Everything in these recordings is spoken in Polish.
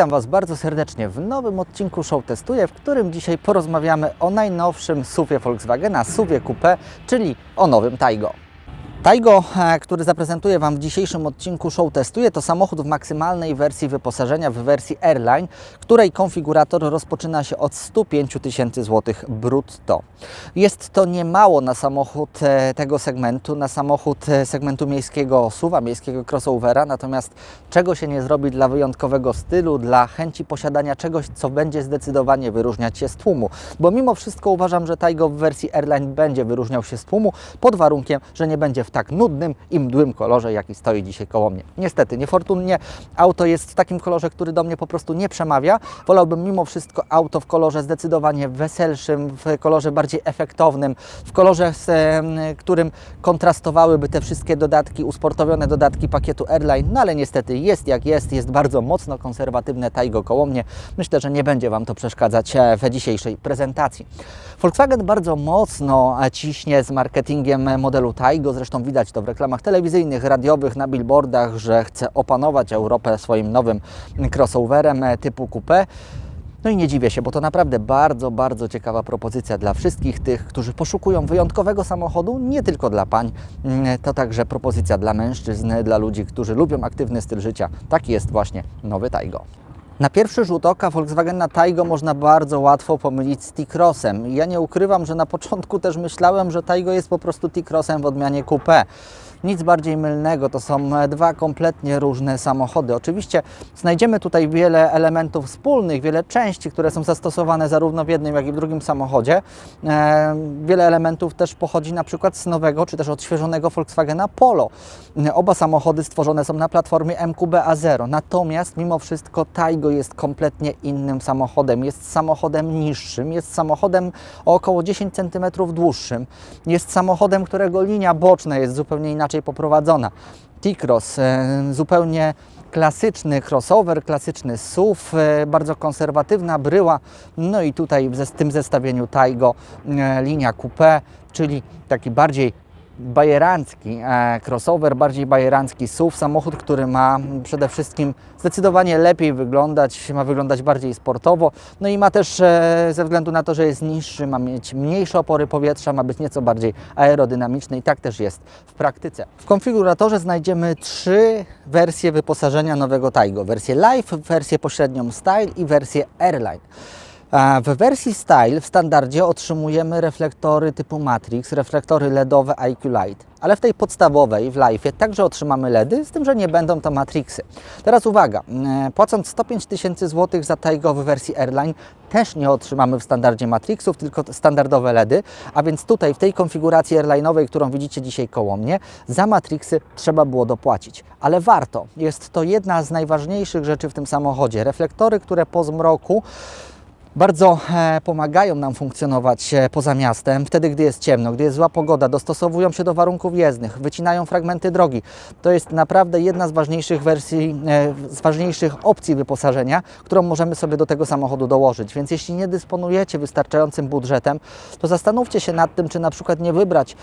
Witam Was bardzo serdecznie w nowym odcinku Show Testuję, w którym dzisiaj porozmawiamy o najnowszym SUV Volkswagena, SUV Coupe, czyli o nowym Taigo. Taigo, e, który zaprezentuję Wam w dzisiejszym odcinku Show Testuję, to samochód w maksymalnej wersji wyposażenia, w wersji Airline, której konfigurator rozpoczyna się od 105 tysięcy złotych brutto. Jest to niemało na samochód e, tego segmentu, na samochód e, segmentu miejskiego SUV-a, miejskiego crossovera, natomiast czego się nie zrobi dla wyjątkowego stylu, dla chęci posiadania czegoś, co będzie zdecydowanie wyróżniać się z tłumu. Bo mimo wszystko uważam, że Taigo w wersji Airline będzie wyróżniał się z tłumu, pod warunkiem, że nie będzie w tak nudnym i mdłym kolorze, jaki stoi dzisiaj koło mnie. Niestety, niefortunnie auto jest w takim kolorze, który do mnie po prostu nie przemawia. Wolałbym mimo wszystko auto w kolorze zdecydowanie weselszym, w kolorze bardziej efektownym, w kolorze, z którym kontrastowałyby te wszystkie dodatki, usportowione dodatki pakietu Airline, no ale niestety jest jak jest, jest bardzo mocno konserwatywne Taigo koło mnie. Myślę, że nie będzie Wam to przeszkadzać e, w dzisiejszej prezentacji. Volkswagen bardzo mocno e, ciśnie z marketingiem modelu Taigo, zresztą widać to w reklamach telewizyjnych, radiowych, na billboardach, że chce opanować Europę swoim nowym crossoverem e, typu coupe. No i nie dziwię się, bo to naprawdę bardzo, bardzo ciekawa propozycja dla wszystkich tych, którzy poszukują wyjątkowego samochodu, nie tylko dla pań, Mm, to także propozycja dla mężczyzn, dla ludzi, którzy lubią aktywny styl życia. Taki jest właśnie nowy Taigo. Na pierwszy rzut oka Volkswagena Taigo można bardzo łatwo pomylić z T-Crossem. Ja nie ukrywam, że na początku też myślałem, że Taigo jest po prostu T-Crossem w odmianie coupé. Nic bardziej mylnego, to są dwa kompletnie różne samochody. Oczywiście znajdziemy tutaj wiele elementów wspólnych, wiele części, które są zastosowane zarówno w jednym, jak i w drugim samochodzie. E, wiele elementów też pochodzi na przykład z nowego, czy też odświeżonego Volkswagena Polo. E, Oba samochody stworzone są na platformie MQB A0, natomiast mimo wszystko Taigo jest kompletnie innym samochodem. Jest samochodem niższym, jest samochodem o około 10 cm dłuższym, jest samochodem, którego linia boczna jest zupełnie inaczej poprowadzona. T-Cross, e, zupełnie klasyczny crossover, klasyczny SUV, e, bardzo konserwatywna bryła, no i tutaj w tym zestawieniu Taigo e, linia coupé, czyli taki bardziej bajerancki e, crossover, bardziej bajerancki SUV, samochód, który ma przede wszystkim zdecydowanie lepiej wyglądać, ma wyglądać bardziej sportowo, no i ma też e, ze względu na to, że jest niższy, ma mieć mniejsze opory powietrza, ma być nieco bardziej aerodynamiczny i tak też jest w praktyce. W konfiguratorze znajdziemy trzy wersje wyposażenia nowego Taigo. Wersję Life, wersję pośrednią Style i wersję Airline. W wersji Style w standardzie otrzymujemy reflektory typu Matrix, reflektory LEDowe IQ Light, ale w tej podstawowej, w Life także otrzymamy LEDy, z tym, że nie będą to Matrixy. Teraz uwaga, e, płacąc 105 tysięcy złotych za Taigo w wersji Airline, też nie otrzymamy w standardzie Matrixów, tylko standardowe LEDy, a więc tutaj w tej konfiguracji airline'owej, którą widzicie dzisiaj koło mnie, za Matrixy trzeba było dopłacić. Ale warto, jest to jedna z najważniejszych rzeczy w tym samochodzie. Reflektory, które po zmroku bardzo e, pomagają nam funkcjonować e, poza miastem, wtedy gdy jest ciemno, gdy jest zła pogoda, dostosowują się do warunków jezdnych, wycinają fragmenty drogi. To jest naprawdę jedna z ważniejszych wersji, e, z ważniejszych opcji wyposażenia, którą możemy sobie do tego samochodu dołożyć. Więc jeśli nie dysponujecie wystarczającym budżetem, to zastanówcie się nad tym, czy na przykład nie wybrać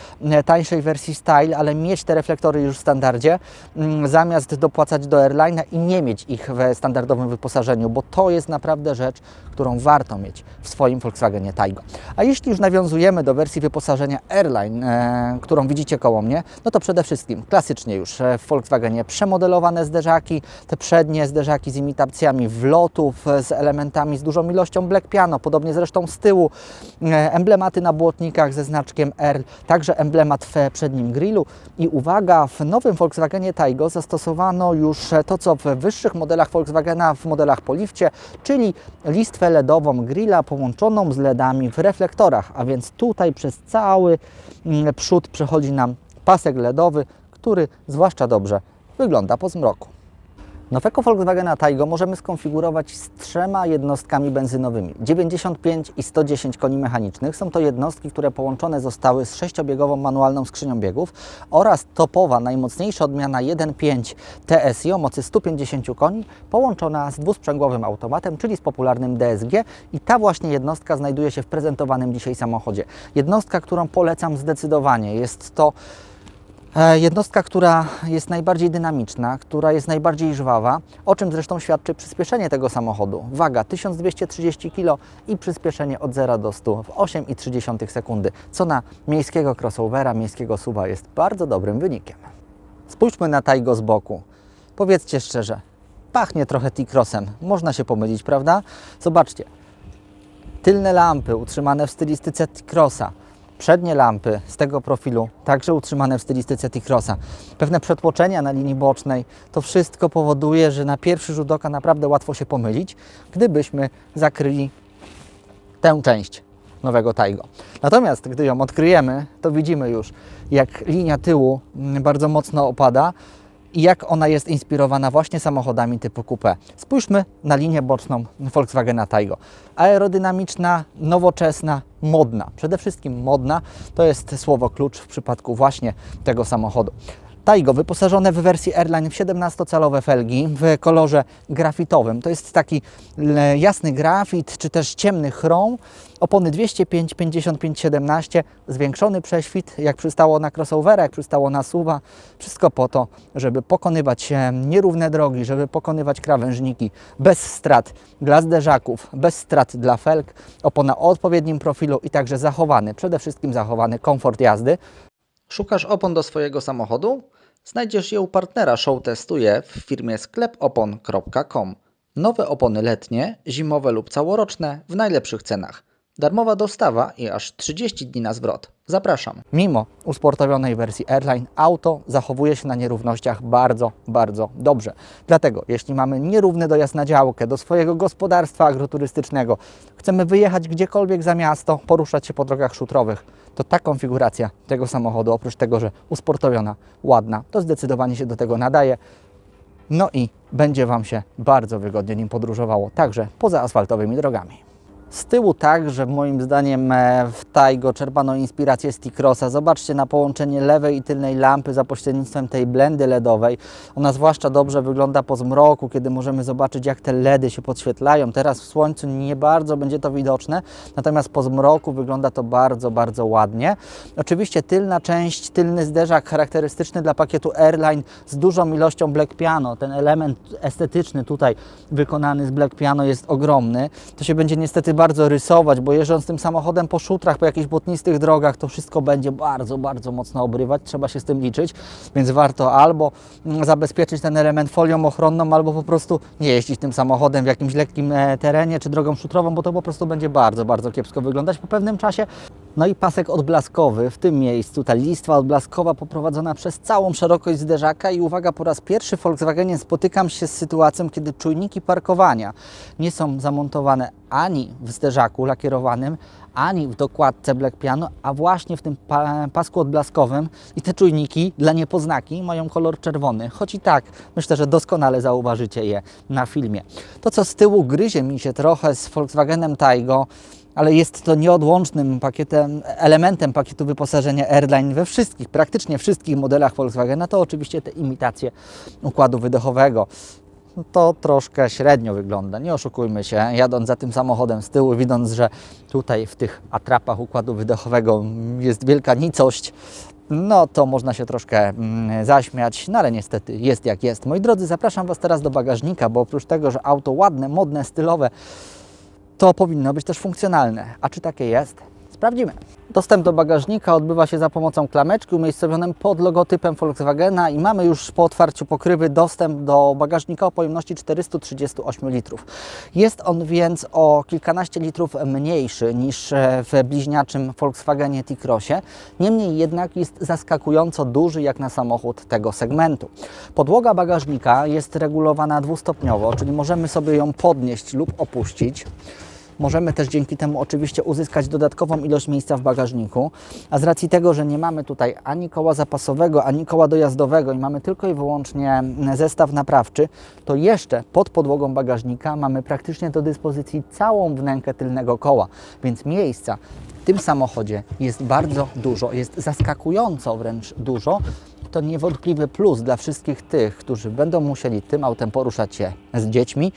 tańszej wersji Style, ale mieć te reflektory już w standardzie, mm, zamiast dopłacać do Airline'a i nie mieć ich w standardowym wyposażeniu, bo to jest naprawdę rzecz, którą warto mieć w swoim Volkswagenie Taigo. A jeśli już nawiązujemy do wersji wyposażenia Airline, e, którą widzicie koło mnie, no to przede wszystkim klasycznie już e, w Volkswagenie przemodelowane zderzaki, te przednie zderzaki z imitacjami wlotów, e, z elementami z dużą ilością black piano, podobnie zresztą z tyłu, e, emblematy na błotnikach ze znaczkiem R, także emblemat w przednim grillu i uwaga, w nowym Volkswagenie Taigo zastosowano już e, to, co w wyższych modelach Volkswagena, w modelach po lifcie, czyli listwę LEDową grilla połączoną z LEDami w reflektorach, a więc tutaj przez cały mm, przód przechodzi nam pasek LEDowy, który zwłaszcza dobrze wygląda po zmroku. Nowego Volkswagena Taigo możemy skonfigurować z trzema jednostkami benzynowymi 95 i 110 koni mechanicznych. Są to jednostki, które połączone zostały z sześciobiegową manualną skrzynią biegów oraz topowa, najmocniejsza odmiana 1.5 TSI o mocy 150 koni, połączona z dwusprzęgłowym automatem, czyli z popularnym DSG i ta właśnie jednostka znajduje się w prezentowanym dzisiaj samochodzie. Jednostka, którą polecam zdecydowanie. Jest to Jednostka, która jest najbardziej dynamiczna, która jest najbardziej żwawa, o czym zresztą świadczy przyspieszenie tego samochodu. Waga 1230 kg i przyspieszenie od 0 do 100 w 8,3 sekundy, co na miejskiego crossovera, miejskiego suwa jest bardzo dobrym wynikiem. Spójrzmy na Taigo z boku. Powiedzcie szczerze, pachnie trochę T-Crossem. Można się pomylić, prawda? Zobaczcie, tylne lampy utrzymane w stylistyce T-Crossa, przednie lampy z tego profilu także utrzymane w stylistyce T-Crossa, pewne przetłoczenia na linii bocznej, to wszystko powoduje, że na pierwszy rzut oka naprawdę łatwo się pomylić, gdybyśmy zakryli tę część nowego Taigo. Natomiast gdy ją odkryjemy, to widzimy już, jak linia tyłu mm, bardzo mocno opada i jak ona jest inspirowana właśnie samochodami typu coupé. Spójrzmy na linię boczną Volkswagena Taigo. Aerodynamiczna, nowoczesna, modna. Przede wszystkim modna to jest słowo klucz w przypadku właśnie tego samochodu. Taigo wyposażone w wersji Airline w 17-calowe felgi w kolorze grafitowym. To jest taki jasny grafit, czy też ciemny chrom. Opony 205, 55, 17, zwiększony prześwit, jak przystało na crossovera, jak przystało na suwa. Wszystko po to, żeby pokonywać e, nierówne drogi, żeby pokonywać krawężniki bez strat dla zderzaków, bez strat dla felg. Opona o odpowiednim profilu i także zachowany, przede wszystkim zachowany komfort jazdy. Szukasz opon do swojego samochodu? Znajdziesz je u partnera Show Testuje w firmie sklepopon.com. Nowe opony letnie, zimowe lub całoroczne w najlepszych cenach. Darmowa dostawa i aż 30 dni na zwrot. Zapraszam. Mimo usportowionej wersji Airline, auto zachowuje się na nierównościach bardzo, bardzo dobrze. Dlatego, jeśli mamy nierówny dojazd na działkę do swojego gospodarstwa agroturystycznego, chcemy wyjechać gdziekolwiek za miasto, poruszać się po drogach szutrowych, to ta konfiguracja tego samochodu, oprócz tego, że usportowiona, ładna, to zdecydowanie się do tego nadaje. No i będzie Wam się bardzo wygodnie nim podróżowało, także poza asfaltowymi drogami. Z tyłu także moim zdaniem e, w Taigo czerpano inspirację z T-Crossa. Zobaczcie na połączenie lewej i tylnej lampy za pośrednictwem tej blendy LEDowej. Ona zwłaszcza dobrze wygląda po zmroku, kiedy możemy zobaczyć jak te LEDy się podświetlają. Teraz w słońcu nie bardzo będzie to widoczne, natomiast po zmroku wygląda to bardzo, bardzo ładnie. Oczywiście tylna część, tylny zderzak charakterystyczny dla pakietu Airline z dużą ilością Black Piano. Ten element estetyczny tutaj wykonany z Black Piano jest ogromny. To się będzie niestety bardzo rysować, bo jeżdżąc tym samochodem po szutrach, po jakichś błotnistych drogach, to wszystko będzie bardzo, bardzo mocno obrywać. Trzeba się z tym liczyć, więc warto albo mm, zabezpieczyć ten element folią ochronną, albo po prostu nie jeździć tym samochodem w jakimś lekkim e, terenie czy drogą szutrową, bo to po prostu będzie bardzo, bardzo kiepsko wyglądać po pewnym czasie. No i pasek odblaskowy w tym miejscu, ta listwa odblaskowa poprowadzona przez całą szerokość zderzaka i uwaga, po raz pierwszy w Volkswagenie spotykam się z sytuacją, kiedy czujniki parkowania nie są zamontowane ani w zderzaku lakierowanym, ani w dokładce Black Piano, a właśnie w tym pa pasku odblaskowym i te czujniki dla niepoznaki mają kolor czerwony, choć i tak myślę, że doskonale zauważycie je na filmie. To co z tyłu gryzie mi się trochę z Volkswagenem Taigo, ale jest to nieodłącznym pakietem, elementem pakietu wyposażenia Airline we wszystkich, praktycznie wszystkich modelach Volkswagena, to oczywiście te imitacje układu wydechowego. No to troszkę średnio wygląda, nie oszukujmy się, jadąc za tym samochodem z tyłu, widząc, że tutaj w tych atrapach układu wydechowego jest wielka nicość, no to można się troszkę mm, zaśmiać, no ale niestety jest jak jest. Moi drodzy, zapraszam Was teraz do bagażnika, bo oprócz tego, że auto ładne, modne, stylowe, to powinno być też funkcjonalne. A czy takie jest? Sprawdzimy. Dostęp do bagażnika odbywa się za pomocą klameczki umiejscowionej pod logotypem Volkswagena i mamy już po otwarciu pokrywy dostęp do bagażnika o pojemności 438 litrów. Jest on więc o kilkanaście litrów mniejszy niż e, w bliźniaczym Volkswagenie T-Crossie. Niemniej jednak jest zaskakująco duży jak na samochód tego segmentu. Podłoga bagażnika jest regulowana dwustopniowo, czyli możemy sobie ją podnieść lub opuścić. Możemy też dzięki temu oczywiście uzyskać dodatkową ilość miejsca w bagażniku, a z racji tego, że nie mamy tutaj ani koła zapasowego, ani koła dojazdowego i mamy tylko i wyłącznie zestaw naprawczy, to jeszcze pod podłogą bagażnika mamy praktycznie do dyspozycji całą wnękę tylnego koła, więc miejsca w tym samochodzie jest bardzo dużo, jest zaskakująco wręcz dużo. To niewątpliwy plus dla wszystkich tych, którzy będą musieli tym autem poruszać się z dziećmi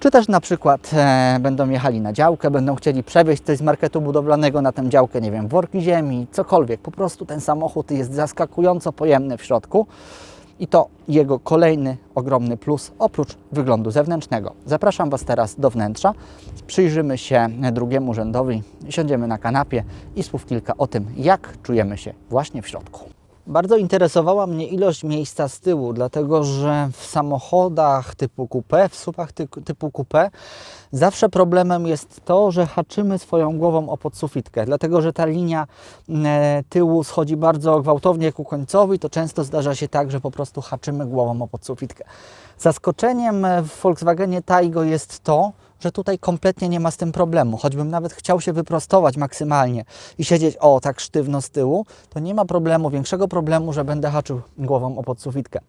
Czy też na przykład e, będą jechali na działkę, będą chcieli przewieźć coś z marketu budowlanego na tę działkę, nie wiem, worki ziemi, cokolwiek. Po prostu ten samochód jest zaskakująco pojemny w środku. I to jego kolejny ogromny plus, oprócz wyglądu zewnętrznego. Zapraszam Was teraz do wnętrza, przyjrzymy się drugiemu rzędowi, siądziemy na kanapie i słów kilka o tym, jak czujemy się właśnie w środku. Bardzo interesowała mnie ilość miejsca z tyłu, dlatego że w samochodach typu coupé, w supach ty typu coupé, zawsze problemem jest to, że haczymy swoją głową o podsufitkę, dlatego że ta linia e, tyłu schodzi bardzo gwałtownie ku końcowi, to często zdarza się tak, że po prostu haczymy głową o podsufitkę. Zaskoczeniem w Volkswagenie Taigo jest to, że tutaj kompletnie nie ma z tym problemu. Choćbym nawet chciał się wyprostować maksymalnie i siedzieć o tak sztywno z tyłu, to nie ma problemu, większego problemu, że będę haczył głową o podsufitkę.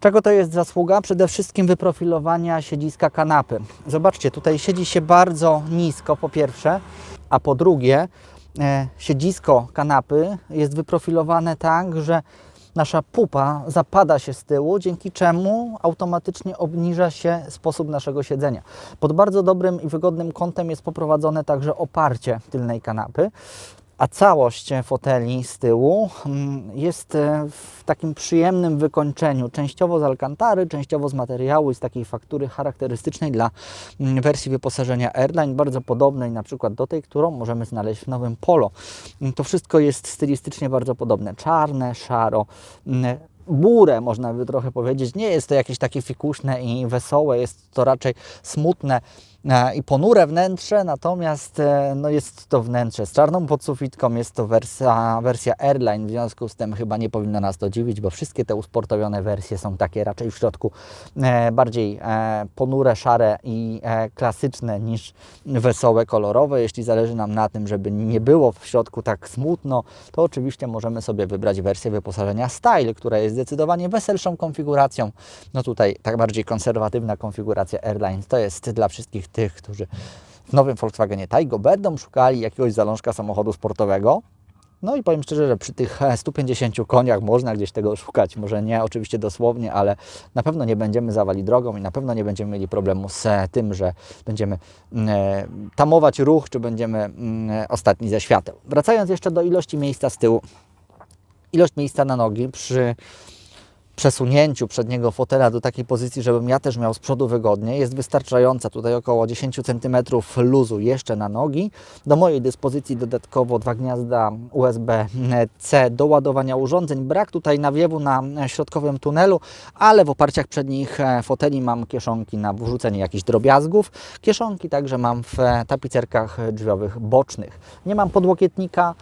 Czego to jest zasługa? Przede wszystkim wyprofilowania siedziska kanapy. Zobaczcie, tutaj siedzi się bardzo nisko po pierwsze, a po drugie e, siedzisko kanapy jest wyprofilowane tak, że nasza pupa zapada się z tyłu, dzięki czemu automatycznie obniża się sposób naszego siedzenia. Pod bardzo dobrym i wygodnym kątem jest poprowadzone także oparcie tylnej kanapy a całość foteli z tyłu mm, jest e, w takim przyjemnym wykończeniu, częściowo z alkantary, częściowo z materiału i z takiej faktury charakterystycznej dla mm, wersji wyposażenia Airline, bardzo podobnej na przykład do tej, którą możemy znaleźć w nowym Polo. Mm, to wszystko jest stylistycznie bardzo podobne, czarne, szaro, burę, można by trochę powiedzieć. Nie jest to jakieś takie fikuszne i wesołe, jest to raczej smutne, i ponure wnętrze, natomiast e, no jest to wnętrze z czarną podsufitką, jest to wersja, wersja Airline, w związku z tym chyba nie powinno nas to dziwić, bo wszystkie te usportowione wersje są takie raczej w środku e, bardziej ponure, szare i klasyczne niż wesołe, kolorowe. Jeśli zależy nam na tym, żeby nie było w środku tak smutno, to oczywiście możemy sobie wybrać wersję wyposażenia Style, która jest zdecydowanie weselszą konfiguracją. No tutaj tak bardziej konserwatywna konfiguracja Airline to jest dla wszystkich tych, którzy w nowym Volkswagenie Taigo będą szukali jakiegoś zalążka samochodu sportowego. No i powiem szczerze, że przy tych 150 koniach można gdzieś tego szukać. Może nie oczywiście dosłownie, ale na pewno nie będziemy zawali drogą i na pewno nie będziemy mieli problemu z tym, że będziemy mm, e, tamować ruch, czy będziemy mm, ostatni ze świateł. Wracając jeszcze do ilości miejsca z tyłu. Ilość miejsca na nogi przy przesunięciu przedniego fotela do takiej pozycji, żebym ja też miał z przodu wygodnie, jest wystarczająca. Tutaj około 10 cm luzu jeszcze na nogi. Do mojej dyspozycji dodatkowo dwa gniazda USB-C do ładowania urządzeń. Brak tutaj nawiewu na środkowym tunelu, ale w oparciach przednich e, foteli mam kieszonki na wrzucenie jakichś drobiazgów. Kieszonki także mam w tapicerkach drzwiowych bocznych. Nie mam podłokietnika,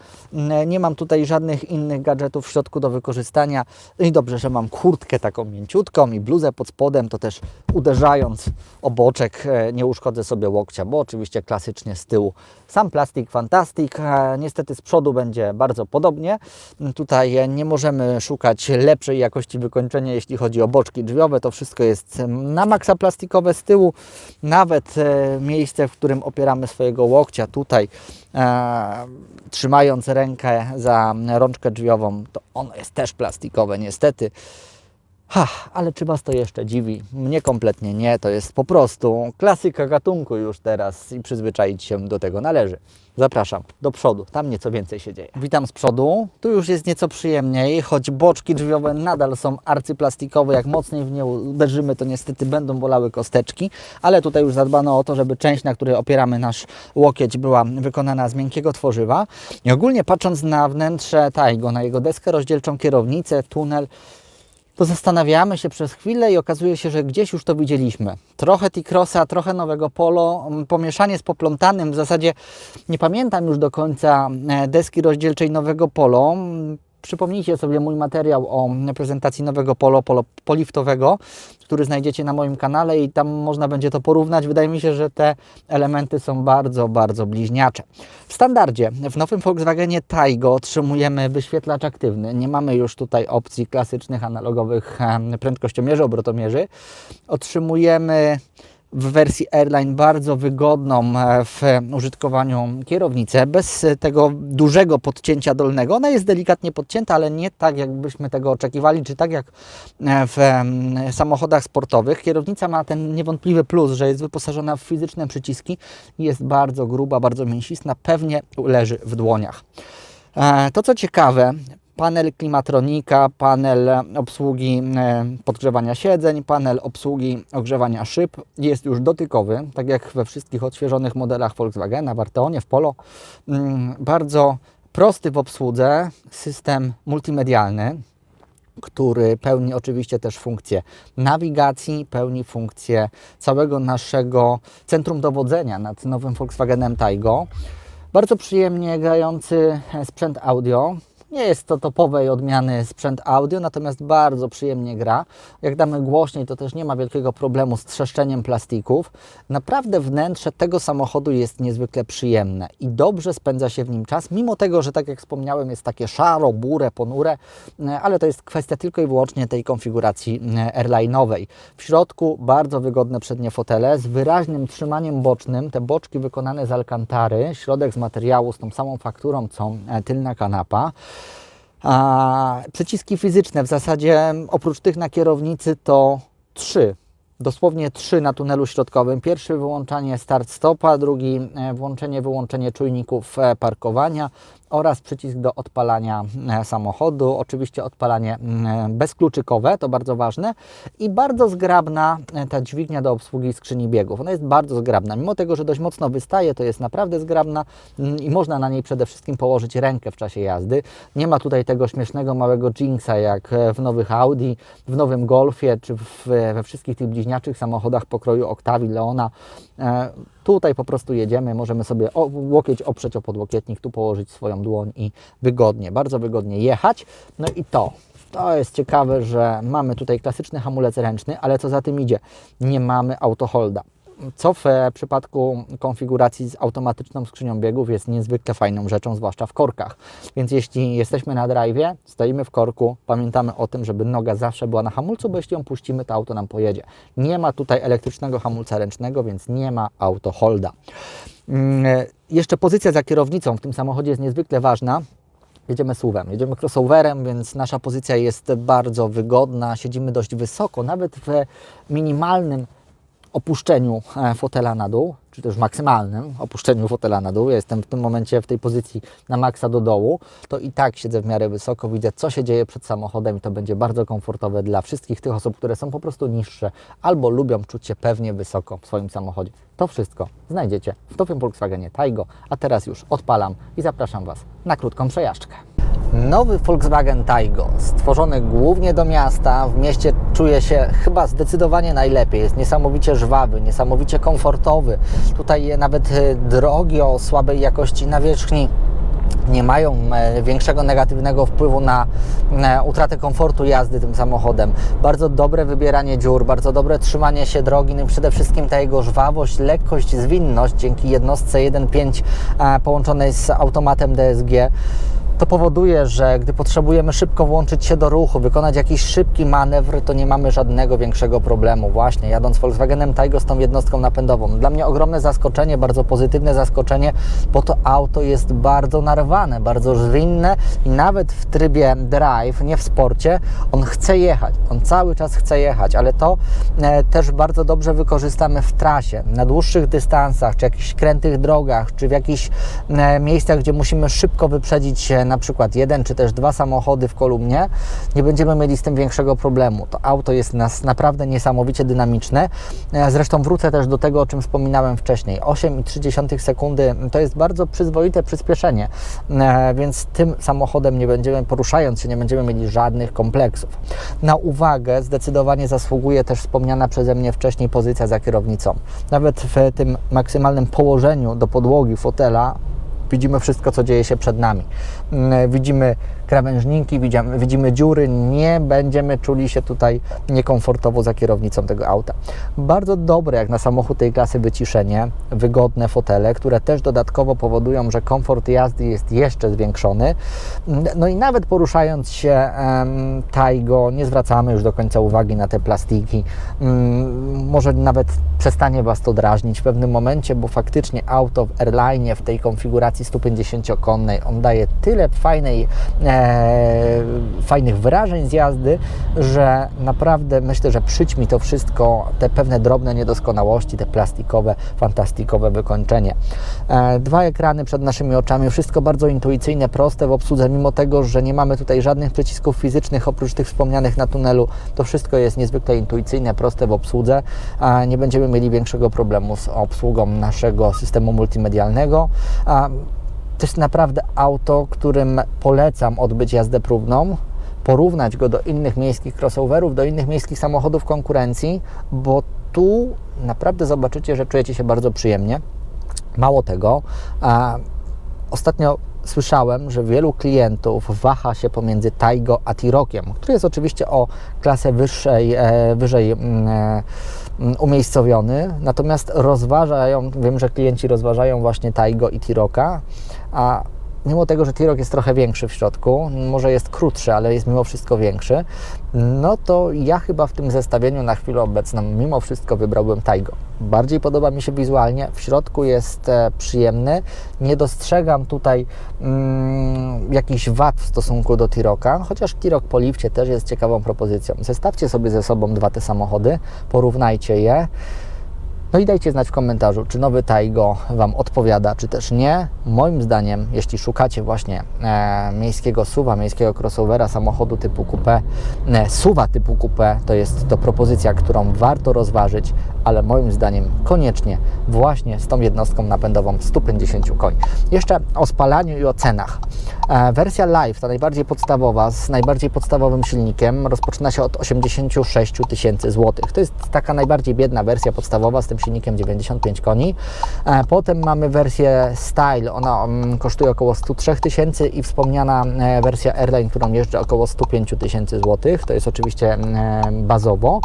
nie mam tutaj żadnych innych gadżetów w środku do wykorzystania. No I dobrze, że mam kurtkę taką mięciutką i bluzę pod spodem, to też uderzając o boczek e, nie uszkodzę sobie łokcia, bo oczywiście klasycznie z tyłu sam plastik fantastik. E, niestety z przodu będzie bardzo podobnie. Tutaj nie możemy szukać lepszej jakości wykończenia, jeśli chodzi o boczki drzwiowe. To wszystko jest na maksa plastikowe z tyłu. Nawet e, miejsce, w którym opieramy swojego łokcia tutaj, e, trzymając rękę za rączkę drzwiową, to ono jest też plastikowe niestety. Ha, ale czy Was to jeszcze dziwi? Mnie kompletnie nie. To jest po prostu klasyka gatunku już teraz i przyzwyczaić się do tego należy. Zapraszam do przodu, tam nieco więcej się dzieje. Witam z przodu, tu już jest nieco przyjemniej, choć boczki drzwiowe nadal są arcyplastikowe, jak mocniej w nie uderzymy, to niestety będą bolały kosteczki, ale tutaj już zadbano o to, żeby część, na której opieramy nasz łokieć, była wykonana z miękkiego tworzywa. I ogólnie patrząc na wnętrze Taigo, na jego deskę rozdzielczą, kierownicę, tunel, to zastanawiamy się przez chwilę i okazuje się, że gdzieś już to widzieliśmy. Trochę T-Crossa, trochę nowego Polo, pomieszanie z poplątanym. W zasadzie nie pamiętam już do końca e, deski rozdzielczej nowego Polo. Przypomnijcie sobie mój materiał o prezentacji nowego Polo, Polo poliftowego, który znajdziecie na moim kanale i tam można będzie to porównać. Wydaje mi się, że te elementy są bardzo, bardzo bliźniacze. W standardzie w nowym Volkswagenie Taigo otrzymujemy wyświetlacz aktywny. Nie mamy już tutaj opcji klasycznych analogowych prędkościomierzy, obrotomierzy. Otrzymujemy w wersji Airline bardzo wygodną e, w użytkowaniu kierownicę, bez tego dużego podcięcia dolnego. Ona jest delikatnie podcięta, ale nie tak, jakbyśmy tego oczekiwali, czy tak jak e, w samochodach sportowych. Kierownica ma ten niewątpliwy plus, że jest wyposażona w fizyczne przyciski jest bardzo gruba, bardzo mięsista, pewnie leży w dłoniach. E, To co ciekawe, panel klimatronika, panel obsługi e, podgrzewania siedzeń, panel obsługi ogrzewania szyb jest już dotykowy, tak jak we wszystkich odświeżonych modelach Volkswagena, w Arteonie, w Polo. Mm, Bardzo prosty w obsłudze, system multimedialny, który pełni oczywiście też funkcję nawigacji, pełni funkcję całego naszego centrum dowodzenia nad nowym Volkswagenem Taigo. Bardzo przyjemnie grający sprzęt audio. Nie jest to topowej odmiany sprzęt audio, natomiast bardzo przyjemnie gra. Jak damy głośniej, to też nie ma wielkiego problemu z trzeszczeniem plastików. Naprawdę wnętrze tego samochodu jest niezwykle przyjemne i dobrze spędza się w nim czas, mimo tego, że tak jak wspomniałem, jest takie szaro, burę, ponure, e, ale to jest kwestia tylko i wyłącznie tej konfiguracji e, airline'owej. W środku bardzo wygodne przednie fotele z wyraźnym trzymaniem bocznym, te boczki wykonane z alkantary, środek z materiału z tą samą fakturą, co e, tylna kanapa. A przyciski fizyczne w zasadzie oprócz tych na kierownicy to trzy. Dosłownie trzy na tunelu środkowym. Pierwszy wyłączanie start-stopa, drugi e, włączenie, wyłączenie czujników e, parkowania oraz przycisk do odpalania e, samochodu. Oczywiście odpalanie bezkluczykowe, to bardzo ważne. I bardzo zgrabna e, ta dźwignia do obsługi skrzyni biegów. Ona jest bardzo zgrabna. Mimo tego, że dość mocno wystaje, to jest naprawdę zgrabna i można na niej przede wszystkim położyć rękę w czasie jazdy. Nie ma tutaj tego śmiesznego małego jinxa jak e, w nowych Audi, w nowym Golfie czy w, we wszystkich tych bliźniaczych samochodach pokroju Octavii, Leona. Tutaj po prostu jedziemy, możemy sobie o, łokieć oprzeć o podłokietnik, tu położyć swoją dłoń i wygodnie, bardzo wygodnie jechać. No i to, to jest ciekawe, że mamy tutaj klasyczny hamulec ręczny, ale co za tym idzie, nie mamy autoholda. Co w przypadku konfiguracji z automatyczną skrzynią biegów jest niezwykle fajną rzeczą, zwłaszcza w korkach. Więc jeśli jesteśmy na drive'ie, stoimy w korku, pamiętamy o tym, żeby noga zawsze była na hamulcu, bo jeśli ją puścimy, to auto nam pojedzie. Nie ma tutaj elektrycznego hamulca ręcznego, więc nie ma autoholda. Mm, e, Jeszcze pozycja za kierownicą w tym samochodzie jest niezwykle ważna. Jedziemy SUV-em, jedziemy crossoverem, więc nasza pozycja jest bardzo wygodna, siedzimy dość wysoko, nawet w minimalnym opuszczeniu e, fotela na dół, czy też maksymalnym opuszczeniu fotela na dół, ja jestem w tym momencie w tej pozycji na maksa do dołu, to i tak siedzę w miarę wysoko, widzę co się dzieje przed samochodem i to będzie bardzo komfortowe dla wszystkich tych osób, które są po prostu niższe albo lubią czuć się pewnie wysoko w swoim samochodzie. To wszystko znajdziecie w nowym Volkswagenie Taigo, a teraz już odpalam i zapraszam Was na krótką przejażdżkę. Nowy Volkswagen Taigo, stworzony głównie do miasta, w mieście czuje się chyba zdecydowanie najlepiej. Jest niesamowicie żwawy, niesamowicie komfortowy. Tutaj nawet e, drogi o słabej jakości nawierzchni nie mają e, większego negatywnego wpływu na utratę komfortu jazdy tym samochodem. Bardzo dobre wybieranie dziur, bardzo dobre trzymanie się drogi, no i przede wszystkim ta jego żwawość, lekkość, zwinność dzięki jednostce 1.5 e, połączonej z automatem DSG. To powoduje, że gdy potrzebujemy szybko włączyć się do ruchu, wykonać jakiś szybki manewr, to nie mamy żadnego większego problemu. Właśnie jadąc Volkswagenem Taigo z tą jednostką napędową. Dla mnie ogromne zaskoczenie, bardzo pozytywne zaskoczenie, bo to auto jest bardzo narwane, bardzo zwinne i nawet w trybie drive, nie w sporcie, on chce jechać. On cały czas chce jechać, ale to e, też bardzo dobrze wykorzystamy w trasie, na dłuższych dystansach, czy jakichś krętych drogach, czy w jakichś e, miejscach, gdzie musimy szybko wyprzedzić e, na przykład jeden czy też dwa samochody w kolumnie, nie będziemy mieli z tym większego problemu. To auto jest nas naprawdę niesamowicie dynamiczne. E, Zresztą wrócę też do tego, o czym wspominałem wcześniej. 8,3 sekundy to jest bardzo przyzwoite przyspieszenie, E, więc tym samochodem nie będziemy, poruszając się, nie będziemy mieli żadnych kompleksów. Na uwagę zdecydowanie zasługuje też wspomniana przeze mnie wcześniej pozycja za kierownicą. Nawet w tym maksymalnym położeniu do podłogi fotela widzimy wszystko, co dzieje się przed nami. Mm, Widzimy krawężniki, widzimy, widzimy dziury, nie będziemy czuli się tutaj niekomfortowo za kierownicą tego auta. Bardzo dobre jak na samochód tej klasy wyciszenie, wygodne fotele, które też dodatkowo powodują, że komfort jazdy jest jeszcze zwiększony. No i nawet poruszając się em, Taigo, nie zwracamy już do końca uwagi na te plastiki. Mm, może nawet przestanie Was to drażnić w pewnym momencie, bo faktycznie auto w Airline w tej konfiguracji 150-konnej on daje tyle fajnej, e, fajnych wrażeń z jazdy, że naprawdę myślę, że przyćmi to wszystko, te pewne drobne niedoskonałości, te plastikowe, fantastikowe wykończenie. E, dwa ekrany przed naszymi oczami, wszystko bardzo intuicyjne, proste w obsłudze, mimo tego, że nie mamy tutaj żadnych przycisków fizycznych oprócz tych wspomnianych na tunelu, to wszystko jest niezwykle intuicyjne, proste w obsłudze, a nie będziemy mieli większego problemu z obsługą naszego systemu multimedialnego. A to jest naprawdę auto, którym polecam odbyć jazdę próbną, porównać go do innych miejskich crossoverów, do innych miejskich samochodów konkurencji, bo tu naprawdę zobaczycie, że czujecie się bardzo przyjemnie. Mało tego, a ostatnio słyszałem, że wielu klientów waha się pomiędzy Taigo a Tirokiem, który jest oczywiście o klasę wyższej, e, wyżej mm, e, umiejscowiony, natomiast rozważają, wiem, że klienci rozważają właśnie Taigo i Tiroka, a mimo tego, że T-Roc jest trochę większy w środku, może jest krótszy, ale jest mimo wszystko większy, no to ja chyba w tym zestawieniu na chwilę obecną mimo wszystko wybrałbym Taigo. Bardziej podoba mi się wizualnie, w środku jest e, przyjemny, nie dostrzegam tutaj mm, jakichś wad w stosunku do T-Roca, chociaż T-Roc po lifcie też jest ciekawą propozycją. Zestawcie sobie ze sobą dwa te samochody, porównajcie je. No i dajcie znać w komentarzu, czy nowy Taigo Wam odpowiada, czy też nie. Moim zdaniem, jeśli szukacie właśnie e, miejskiego SUVa, miejskiego crossovera, samochodu typu coupé, e, SUVa typu coupé, to jest to propozycja, którą warto rozważyć, ale moim zdaniem koniecznie właśnie z tą jednostką napędową 150 koni. Jeszcze o spalaniu i o cenach. E, wersja Live, ta najbardziej podstawowa, z najbardziej podstawowym silnikiem, rozpoczyna się od 86 tysięcy złotych. To jest taka najbardziej biedna wersja podstawowa z tym silnikiem 95 koni. E, Potem mamy wersję Style, ona mm, kosztuje około 103 tysięcy i wspomniana e, wersja Airline, którą jeżdżę około 105 tysięcy złotych. To jest oczywiście mm, bazowo.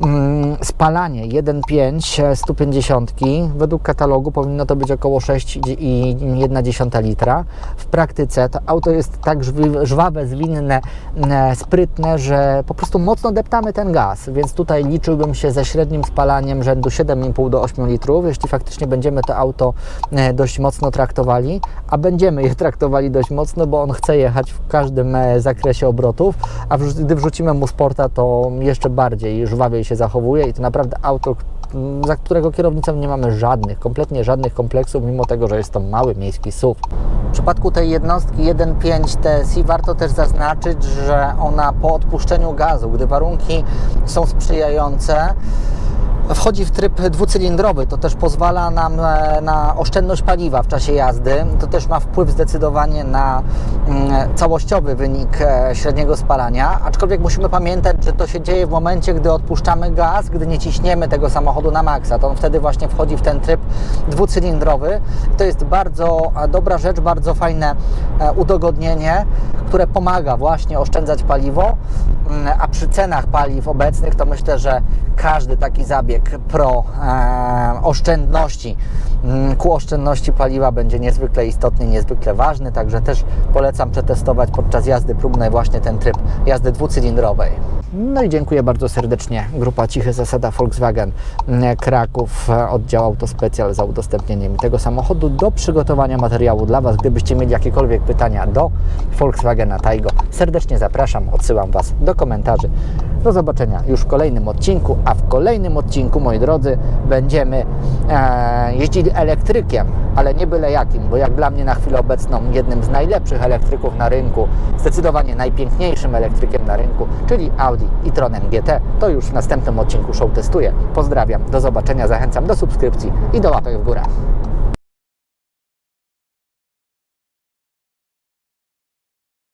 Mm, Spalanie 1,5 150 według katalogu powinno to być około 6,1 litra. W praktyce to auto jest tak żwawe, zwinne, e, sprytne, że po prostu mocno deptamy ten gaz, więc tutaj liczyłbym się ze średnim spalaniem rzędu 7,5 do 8 litrów, jeśli faktycznie będziemy to auto e, dość mocno traktowali, a będziemy je traktowali dość mocno, bo on chce jechać w każdym e, zakresie obrotów, a gdy wrzucimy mu sporta, to jeszcze bardziej żwawiej się zachowuje i to naprawdę auto, za którego kierownicą nie mamy żadnych, kompletnie żadnych kompleksów, mimo tego, że jest to mały miejski SUV. W przypadku tej jednostki 1.5 TSI warto też zaznaczyć, że ona po odpuszczeniu gazu, gdy warunki są sprzyjające, wchodzi w tryb dwucylindrowy. To też pozwala nam e, na oszczędność paliwa w czasie jazdy. To też ma wpływ zdecydowanie na mm, całościowy wynik e, średniego spalania. Aczkolwiek musimy pamiętać, że to się dzieje w momencie, gdy odpuszczamy gaz, gdy nie ciśniemy tego samochodu na maksa. To on wtedy właśnie wchodzi w ten tryb dwucylindrowy. To jest bardzo dobra rzecz, bardzo fajne e, udogodnienie, które pomaga właśnie oszczędzać paliwo. Mm, A przy cenach paliw obecnych to myślę, że każdy taki zabieg pro e, oszczędności mm, ku oszczędności paliwa będzie niezwykle istotny, niezwykle ważny, także też polecam przetestować podczas jazdy próbnej właśnie ten tryb jazdy dwucylindrowej. No i dziękuję bardzo serdecznie. Grupa Cichy Zasada Volkswagen Kraków, e, oddział Autospecjal za udostępnienie mi tego samochodu do przygotowania materiału dla Was. Gdybyście mieli jakiekolwiek pytania do Volkswagena Taigo, serdecznie zapraszam, odsyłam Was do komentarzy. Do zobaczenia już w kolejnym odcinku, a w kolejnym odcinku, moi drodzy, będziemy e, jeździli elektrykiem, ale nie byle jakim, bo jak dla mnie na chwilę obecną jednym z najlepszych elektryków na rynku, zdecydowanie najpiękniejszym elektrykiem na rynku, czyli Audi e-tronem GT, to już w następnym odcinku show testuję. Pozdrawiam, do zobaczenia, zachęcam do subskrypcji i do łapek w górę.